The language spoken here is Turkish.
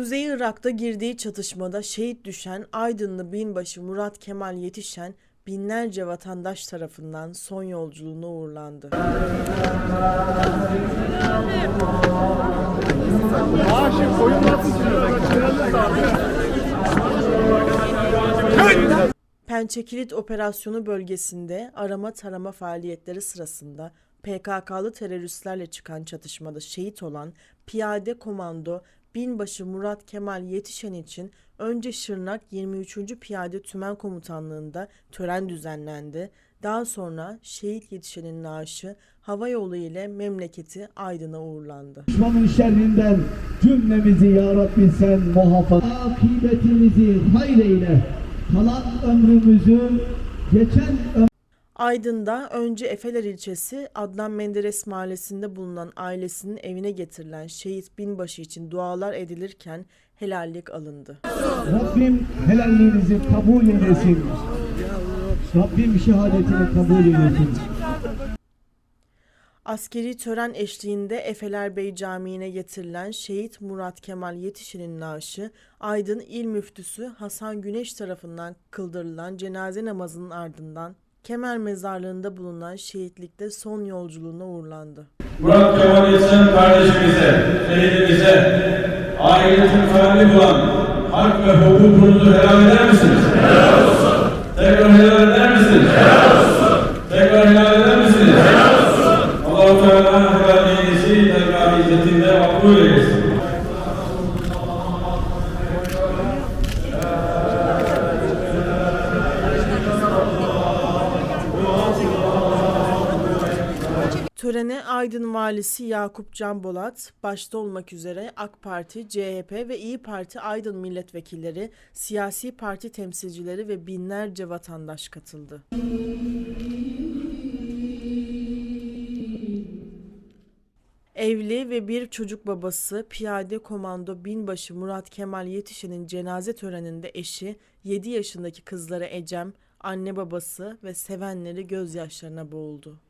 Kuzey Irak'ta girdiği çatışmada şehit düşen Aydınlı binbaşı Murat Kemal Yetişen binlerce vatandaş tarafından son yolculuğuna uğurlandı. Pençekilit operasyonu bölgesinde arama tarama faaliyetleri sırasında PKK'lı teröristlerle çıkan çatışmada şehit olan piyade komando binbaşı Murat Kemal Yetişen için önce Şırnak 23. Piyade Tümen Komutanlığı'nda tören düzenlendi. Daha sonra şehit yetişenin naaşı hava yolu ile memleketi Aydın'a uğurlandı. Düşmanın şerrinden cümlemizi ya sen muhafaza. Akıbetimizi hayır eyle. Kalan ömrümüzü geçen Aydın'da önce Efeler ilçesi Adnan Menderes mahallesinde bulunan ailesinin evine getirilen şehit binbaşı için dualar edilirken helallik alındı. Rabbim helalliğinizi kabul eylesin. Rabbim şehadetini kabul eylesin. Askeri tören eşliğinde Efeler Bey Camii'ne getirilen şehit Murat Kemal Yetişen'in naaşı Aydın İl Müftüsü Hasan Güneş tarafından kıldırılan cenaze namazının ardından Kemer Mezarlığı'nda bulunan şehitlikte son yolculuğuna uğurlandı. Murat Kemal Yetişen kardeşimize, şehidimize, ailesinin sahibi olan hak ve hukukunuzu helal eder misiniz? Helal olsun. Tekrar helal eder misiniz? Helal olsun. Tekrar helal eder misiniz? Helal olsun. Allah-u Teala helalliğinizi dergâh izzetinde makbul eylesin. Törene Aydın Valisi Yakup Can Bolat, başta olmak üzere AK Parti, CHP ve İyi Parti Aydın milletvekilleri, siyasi parti temsilcileri ve binlerce vatandaş katıldı. Evli ve bir çocuk babası Piyade Komando Binbaşı Murat Kemal Yetişen'in cenaze töreninde eşi 7 yaşındaki kızları Ecem, anne babası ve sevenleri gözyaşlarına boğuldu.